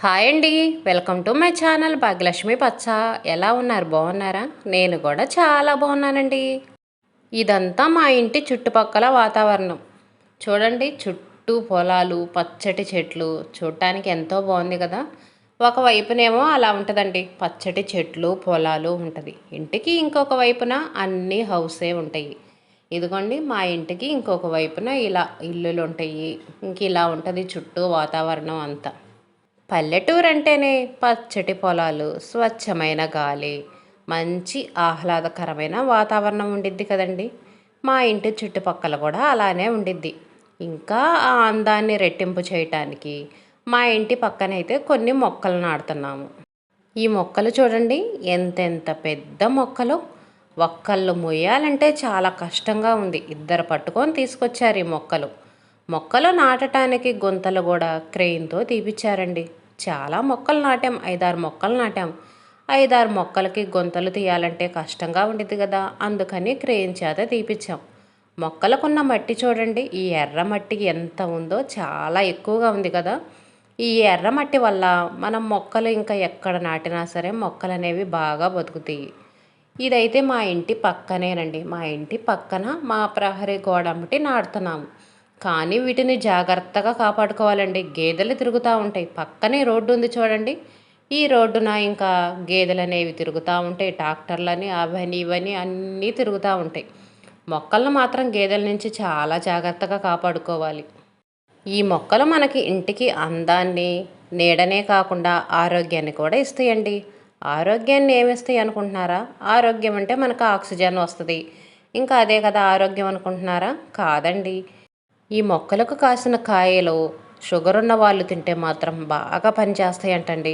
Hi అండి. Welcome to my channel Bhagyalakshmi పచ్చ. ఎలా ఉన్నారు? బాగున్నారా? నేను కూడా చాలా బాగున్నానండి. ఇదంతా మా ఇంటి చుట్టుపక్కల వాతావరణం. చూడండి చుట్టూ పొలాలు పచ్చటి చెట్లు. చూడటానికి ఎంతో బాగుంది కదా. ఒకవైపునేమో అలా ఉంటుందండి. పచ్చటి చెట్లు పొలాలు ఉంటుంది. ఇంటికి ఇంకొక వైపున అన్ని హౌసే ఉంటాయి. ఇదిగోండి మా ఇంటికి ఇంకొక వైపున ఇలా ఇల్లులు ఉంటాయి ఇంక ఇలా ఉంటుంది చుట్టూ వాతావరణం అంతా. పల్లెటూరు అంటేనే పచ్చటి పొలాలు స్వచ్ఛమైన గాలి మంచి ఆహ్లాదకరమైన వాతావరణం ఉండిద్ది కదండి. మా ఇంటి చుట్టుపక్కల కూడా అలానే ఉండిద్ది. ఇంకా ఆ అందాన్ని రెట్టింపు చేయటానికి మా ఇంటి పక్కనైతే కొన్ని మొక్కలు నాడుతున్నాము ఈ మొక్కలు చూడండి ఎంతెంత పెద్ద మొక్కలు. ఒక్కళ్ళు మొయ్యాలంటే చాలా కష్టంగా ఉంది. ఇద్దరు పట్టుకొని తీసుకొచ్చారు ఈ మొక్కలు. మొక్కలు నాటడానికి గుంతలు కూడా క్రెయిన్తో తీపిచ్చారండి. చాలా మొక్కలు నాటాం ఐదారు మొక్కలు నాటాం. ఐదారు మొక్కలకి గొంతలు తీయాలంటే కష్టంగా ఉండేది కదా అందుకని క్రేయిన్ చేత తీపిచ్చాం. మొక్కలకున్న మట్టి చూడండి ఈ ఎర్ర మట్టి ఎంత ఉందో చాలా ఎక్కువగా ఉంది కదా ఈ ఎర్ర మట్టి వల్ల మనం మొక్కలు ఇంకా ఎక్కడ నాటినా సరే మొక్కలు అనేవి బాగా బతుకుతాయి. ఇదైతే మా ఇంటి పక్కనేనండి. మా ఇంటి పక్కన మా ప్రహరీ గోడమ్మటి నాటుతున్నాము కానీ వీటిని జాగ్రత్తగా కాపాడుకోవాలండి. గేదెలు తిరుగుతూ ఉంటాయి. పక్కనే రోడ్డు ఉంది చూడండి. ఈ రోడ్డున ఇంకా గేదెలు అనేవి తిరుగుతూ ఉంటాయి. ట్రాక్టర్లని అవని ఇవని అన్నీ తిరుగుతూ ఉంటాయి. మొక్కలను మాత్రం గేదెల నుంచి చాలా జాగ్రత్తగా కాపాడుకోవాలి. ఈ మొక్కలు మనకి ఇంటికి అందాన్ని నీడనే కాకుండా ఆరోగ్యాన్ని కూడా ఇస్తాయండి. ఆరోగ్యాన్ని ఏమిస్తాయి అనుకుంటున్నారా? ఆరోగ్యం అంటే మనకు ఆక్సిజన్ వస్తుంది. ఇంకా అదే కదా ఆరోగ్యం అనుకుంటున్నారా? కాదండి. ఈ మొక్కలకు కాసిన కాయలు షుగర్ ఉన్న వాళ్ళు తింటే మాత్రం బాగా పనిచేస్తాయంటండి.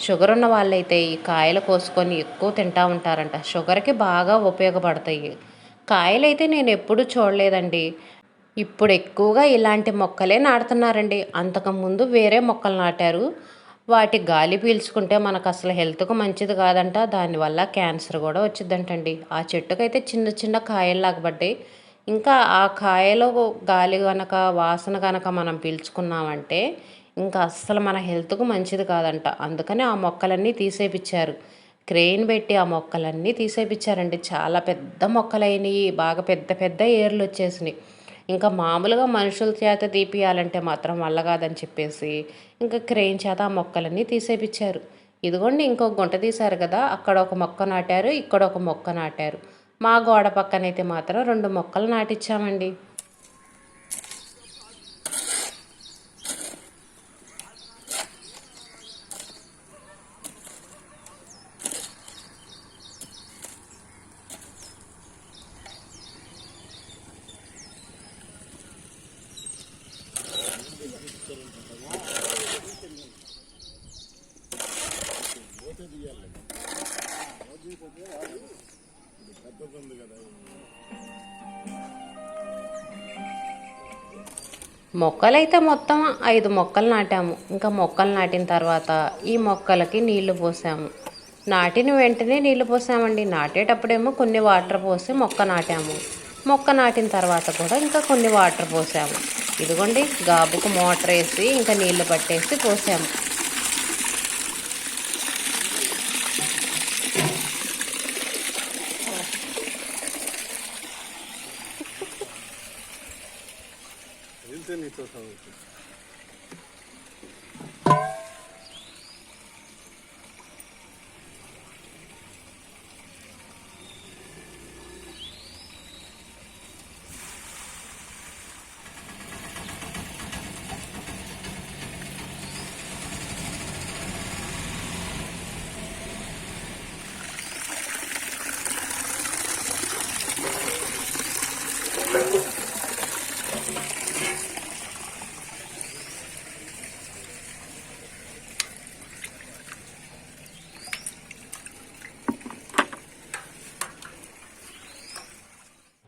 షుగర్ ఉన్న వాళ్ళైతే ఈ కాయలు కోసుకొని ఎక్కువ తింటూ ఉంటారంట. షుగర్కి బాగా ఉపయోగపడతాయి. కాయలైతే నేను ఎప్పుడూ చూడలేదండి. ఇప్పుడు ఎక్కువగా ఇలాంటి మొక్కలే నాటుతున్నారండి. అంతకుముందు వేరే మొక్కలు నాటారు. వాటి గాలి పీల్చుకుంటే మనకు అసలు హెల్త్కు మంచిది కాదంట. దానివల్ల క్యాన్సర్ కూడా వచ్చిందంటండి ఆ చెట్టుకైతే చిన్న చిన్న కాయలు లాగబడ్డాయి ఇంకా ఆ కాయలో గాలి కనుక వాసన కనుక మనం పీల్చుకున్నామంటే ఇంకా అస్సలు మన హెల్త్కు మంచిది కాదంట. అందుకని ఆ మొక్కలన్నీ తీసేపిచ్చారు. క్రెయిన్ పెట్టి ఆ మొక్కలన్నీ తీసేపిచ్చారండి. చాలా పెద్ద మొక్కలైనవి బాగా పెద్ద పెద్ద ఏర్లు వచ్చేసినాయి ఇంకా మామూలుగా మనుషుల చేత తీపియాలంటే మాత్రం వల్ల కాదని చెప్పేసి ఇంకా క్రెయిన్ చేత ఆ మొక్కలన్నీ తీసేపిచ్చారు. ఇదిగోండి ఇంకొక గుంట తీశారు కదా అక్కడ ఒక మొక్క నాటారు ఇక్కడ ఒక మొక్క నాటారు. మా గోడ పక్కనైతే మాత్రం రెండు మొక్కలు నాటిచ్చామండి. మొక్కలైతే మొత్తం ఐదు మొక్కలు నాటాము. ఇంకా మొక్కలు నాటిన తర్వాత ఈ మొక్కలకి నీళ్ళు పోసాము. నాటిన వెంటనే నీళ్ళు పోసామండి. నాటేటప్పుడేమో కొన్ని వాటర్ పోసి మొక్క నాటాము. మొక్క నాటిన తర్వాత కూడా ఇంకా కొన్ని వాటర్ పోసాము. ఇదిగోండి గాబుకు మోటార్ వేసి ఇంకా నీళ్ళు పట్టేసి పోసాము. 1000 리.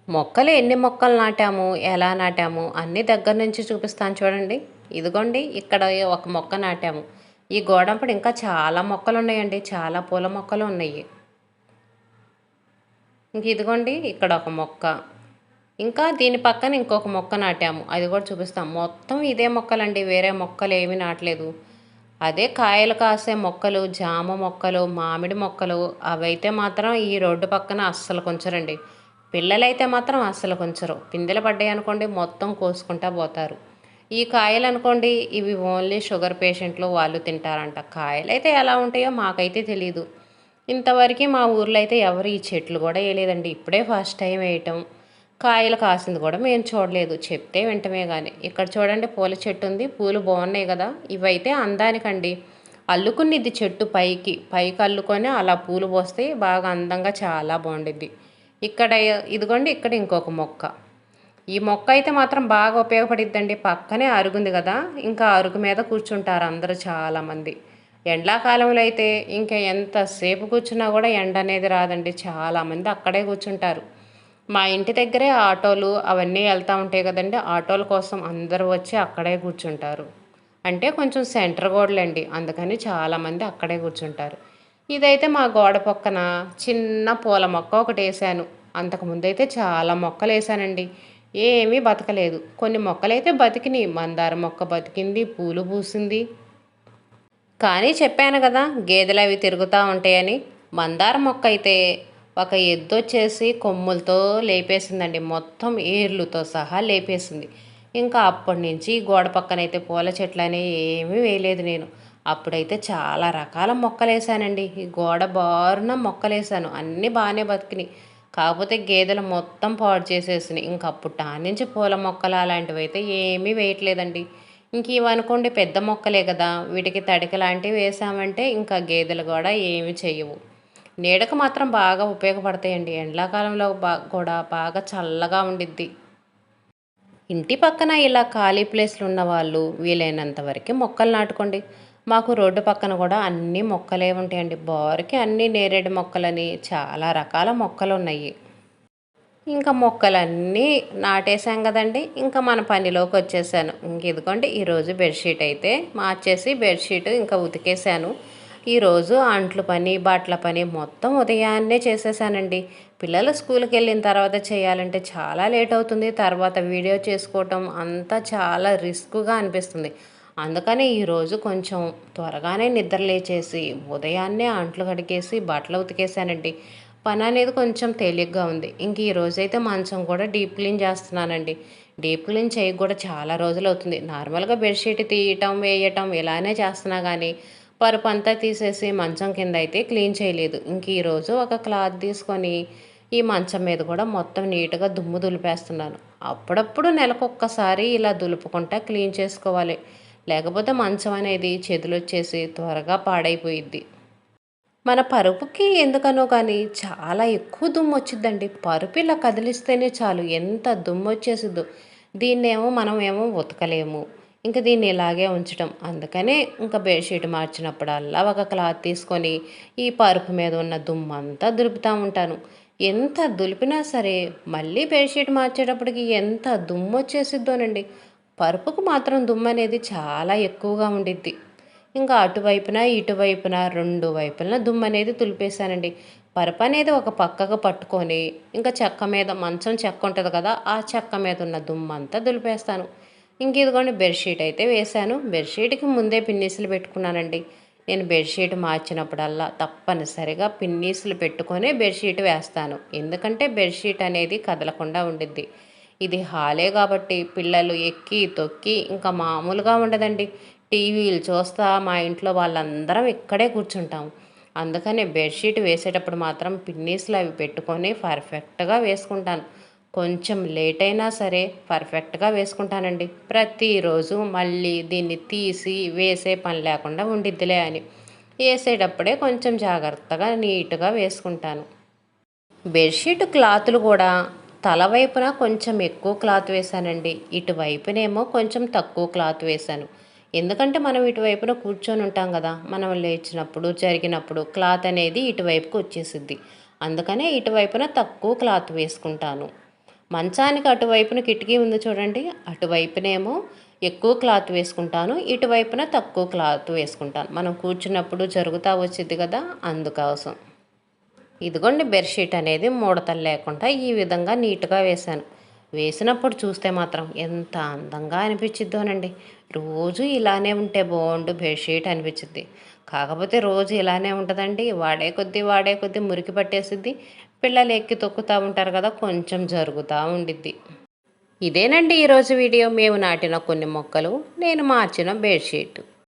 మొక్కలు ఎన్ని మొక్కలు నాటాము ఎలా నాటాము అన్ని దగ్గర నుంచి చూపిస్తాను చూడండి. ఇదిగోండి ఇక్కడ ఒక మొక్క నాటాము. ఈ గోడంపడి ఇంకా చాలా మొక్కలు ఉన్నాయండి చాలా పూల మొక్కలు ఉన్నాయి. ఇంక ఇదిగోండి ఇక్కడ ఒక మొక్క. ఇంకా దీని పక్కన ఇంకొక మొక్క నాటాము. అది కూడా చూపిస్తాం. మొత్తం ఇదే మొక్కలండి వేరే మొక్కలు ఏమీ నాటలేదు. అదే కాయలు కాసే మొక్కలు జామ మొక్కలు మామిడి మొక్కలు అవైతే మాత్రం ఈ రోడ్డు పక్కన అస్సలు కొంచరండి. పిల్లలైతే మాత్రం అస్సలు కొంచరు. పిందెలు పడ్డాయి అనుకోండి మొత్తం కోసుకుంటా పోతారు. ఈ కాయలు అనుకోండి ఇవి ఓన్లీ షుగర్ పేషెంట్లు వాళ్ళు తింటారంట. కాయలు అయితే ఎలా ఉంటాయో మాకైతే తెలియదు ఇంతవరకు మా ఊర్లో అయితే ఎవరు ఈ చెట్లు కూడా వేయలేదండి. ఇప్పుడే ఫస్ట్ టైం వేయటం. కాయలు కాసింది కూడా మేము చూడలేదు. చెప్తే వెంటనే కానీ ఇక్కడ చూడండి పూల చెట్టు ఉంది. పూలు బాగున్నాయి కదా. ఇవైతే అందానికండి. అల్లుకునిద్ది చెట్టు పైకి. పైకి అల్లుకొని అలా పూలు పోస్తే బాగా అందంగా చాలా బాగుండిద్ది. ఇక్కడ ఇదిగోండి ఇక్కడ ఇంకొక మొక్క. ఈ మొక్క అయితే మాత్రం బాగా ఉపయోగపడిద్దండి. పక్కనే అరుగుంది కదా ఇంకా అరుగు మీద కూర్చుంటారు అందరూ చాలామంది. ఎండాకాలంలో అయితే ఇంకా ఎంతసేపు కూర్చున్నా కూడా ఎండ అనేది రాదండి. చాలామంది అక్కడే కూర్చుంటారు. మా ఇంటి దగ్గరే ఆటోలు అవన్నీ వెళ్తూ ఉంటాయి కదండి. ఆటోల కోసం అందరూ వచ్చి అక్కడే కూర్చుంటారు. అంటే కొంచెం సెంటర్ గోడలండి అందుకని చాలామంది అక్కడే కూర్చుంటారు. ఇదైతే మా గోడ పక్కన చిన్న పూల మొక్క ఒకటి వేసాను. అంతకుముందైతే చాలా మొక్కలు వేసానండి. ఏమీ బతకలేదు. కొన్ని మొక్కలైతే బతికినాయి. మందార మొక్క బతికింది పూలు పూసింది. కానీ చెప్పాను కదా గేదెలు అవి తిరుగుతూ ఉంటాయని. మందార మొక్క అయితే ఒక ఎద్దు వచ్చేసి కొమ్ములతో లేపేసిందండి. మొత్తం ఏర్లుతో సహా లేపేసింది. ఇంకా అప్పటి నుంచి గోడ పక్కనైతే పూల చెట్లు అనేవి ఏమీ వేయలేదు నేను. అప్పుడైతే చాలా రకాల మొక్కలు వేసానండి ఈ గోడ బారున మొక్కలు వేసాను అన్నీ బాగానే బతికినాయి. కాకపోతే గేదెలు మొత్తం పాడు చేసేసినాయి. ఇంకప్పుడు నుంచి పూల మొక్కలు అలాంటివి అయితే ఏమీ వేయట్లేదండి. ఇంక ఇవనుకోండి పెద్ద మొక్కలే కదా. వీటికి తడిక లాంటివి వేసామంటే ఇంకా గేదెలు కూడా ఏమి చేయవు నీడకు మాత్రం బాగా ఉపయోగపడతాయండి. ఎండాకాలంలో బా కూడా బాగా చల్లగా ఉండిద్ది. ఇంటి పక్కన ఇలా ఖాళీ ప్లేస్లు ఉన్న వాళ్ళు వీలైనంత వరకు మొక్కలు నాటుకోండి. మాకు రోడ్డు పక్కన కూడా అన్ని మొక్కలే ఉంటాయండి. బోరికి అన్ని నేరేడు మొక్కలని చాలా రకాల మొక్కలు ఉన్నాయి ఇంకా మొక్కలన్నీ నాటేసాం కదండి. ఇంకా మన పనిలోకి వచ్చేసాను. ఇంక ఇదిగోండి ఈరోజు బెడ్షీట్ అయితే మార్చేసి బెడ్షీట్ ఇంకా ఉతికేసాను ఈరోజు అంట్లు పని బట్టల పని మొత్తం ఉదయాన్నే చేసేసానండి. పిల్లలు స్కూల్కి వెళ్ళిన తర్వాత చేయాలంటే చాలా లేట్ అవుతుంది. తర్వాత వీడియో చేసుకోవటం అంతా చాలా రిస్క్గా అనిపిస్తుంది. అందుకని ఈరోజు కొంచెం త్వరగానే నిద్ర లేచేసి ఉదయాన్నే అంట్లు కడిగేసి బట్టలు ఉతికేసానండి పని అనేది కొంచెం తేలిగ్గా ఉంది. ఇంక ఈ రోజైతే మంచం కూడా డీప్ క్లీన్ చేస్తున్నానండి. డీప్ క్లీన్ చేయక కూడా చాలా రోజులు అవుతుంది. నార్మల్గా బెడ్షీట్ తీయటం వేయటం ఇలానే చేస్తున్నా కానీ పరుపు అంతా తీసేసి మంచం కింద అయితే క్లీన్ చేయలేదు. ఇంక ఈరోజు ఒక క్లాత్ తీసుకొని ఈ మంచం మీద కూడా మొత్తం నీట్గా దుమ్ము దులిపేస్తున్నాను. అప్పుడప్పుడు నెలకొక్కసారి ఇలా దులుపుకుంటా క్లీన్ చేసుకోవాలి. లేకపోతే మంచం అనేది చెదులు వచ్చేసి త్వరగా పాడైపోయిద్ది. మన పరుపుకి ఎందుకనో కానీ చాలా ఎక్కువ దుమ్ము వచ్చిందండి పరుపు ఇలా కదిలిస్తేనే చాలు ఎంత దుమ్ము వచ్చేసిద్దో. దీన్నేమో మనం ఏమో ఉతకలేము. ఇంకా దీన్ని ఇలాగే ఉంచడం అందుకనే ఇంకా బెడ్షీట్ మార్చినప్పుడల్లా ఒక క్లాత్ తీసుకొని ఈ పరుపు మీద ఉన్న దుమ్ము అంతా దులుపుతూ ఉంటాను. ఎంత దులిపినా సరే మళ్ళీ బెడ్షీట్ మార్చేటప్పటికి ఎంత దుమ్ము వచ్చేసిద్దోనండి. పరుపుకు మాత్రం దుమ్ము అనేది చాలా ఎక్కువగా ఉండిద్ది. ఇంకా అటువైపున ఇటువైపున రెండు వైపున దుమ్ము అనేది తులిపేశానండి పరుపు అనేది ఒక పక్కకు పట్టుకొని ఇంకా చెక్క మీద మంచం చెక్క ఉంటుంది కదా ఆ చెక్క మీద ఉన్న దుమ్ము అంతా దులిపేస్తాను. ఇంక ఇదిగోండి బెడ్షీట్ అయితే వేశాను. బెడ్షీట్కి ముందే పిన్నీసులు పెట్టుకున్నానండి. నేను బెడ్షీట్ మార్చినప్పుడల్లా తప్పనిసరిగా పిన్నీసులు పెట్టుకొని బెడ్షీట్ వేస్తాను. ఎందుకంటే బెడ్షీట్ అనేది కదలకుండా ఉండిద్ది. ఇది హాలే కాబట్టి పిల్లలు ఎక్కి తొక్కి ఇంకా మామూలుగా ఉండదండి. టీవీలు చూస్తా మా ఇంట్లో వాళ్ళందరం ఇక్కడే కూర్చుంటాం. అందుకని బెడ్షీట్ వేసేటప్పుడు మాత్రం పిన్నీస్లు అవి పెట్టుకొని పర్ఫెక్ట్గా వేసుకుంటాను. కొంచెం లేట్ అయినా సరే పర్ఫెక్ట్గా వేసుకుంటానండి. ప్రతిరోజు మళ్ళీ దీన్ని తీసి వేసే పని లేకుండా ఉండిద్దిలే అని. వేసేటప్పుడే కొంచెం జాగ్రత్తగా నీట్గా వేసుకుంటాను. బెడ్షీట్ క్లాతులు కూడా తల వైపున కొంచెం ఎక్కువ క్లాత్ వేశానండి. ఇటువైపునేమో కొంచెం తక్కువ క్లాత్ వేశాను. ఎందుకంటే మనం ఇటువైపున కూర్చొని ఉంటాం కదా మనం లేచినప్పుడు జరిగినప్పుడు క్లాత్ అనేది ఇటువైపుకి వచ్చేసిద్ది. అందుకనే ఇటువైపున తక్కువ క్లాత్ వేసుకుంటాను. మంచానికి అటువైపున కిటికీ ఉంది చూడండి అటువైపునేమో ఎక్కువ క్లాత్ వేసుకుంటాను ఇటువైపున తక్కువ క్లాత్ వేసుకుంటాను. మనం కూర్చున్నప్పుడు జరుగుతూ వచ్చింది కదా అందుకోసం. ఇదిగోండి బెడ్షీట్ అనేది మూడతలు లేకుండా ఈ విధంగా నీట్గా వేశాను. వేసినప్పుడు చూస్తే మాత్రం ఎంత అందంగా అనిపించిద్దోనండి. రోజు ఇలానే ఉంటే బాగుండు బెడ్షీట్ అనిపించిద్ది. కాకపోతే రోజు ఇలానే ఉంటుందండి. వాడే కొద్దీ వాడే కొద్దీ మురికి పట్టేసిద్ది. పిల్లలు ఎక్కి తొక్కుతూ ఉంటారు కదా కొంచెం జరుగుతూ ఉండిద్ది. ఇదేనండి ఈరోజు వీడియో. మేము నాటిన కొన్ని మొక్కలు నేను మార్చిన బెడ్షీట్.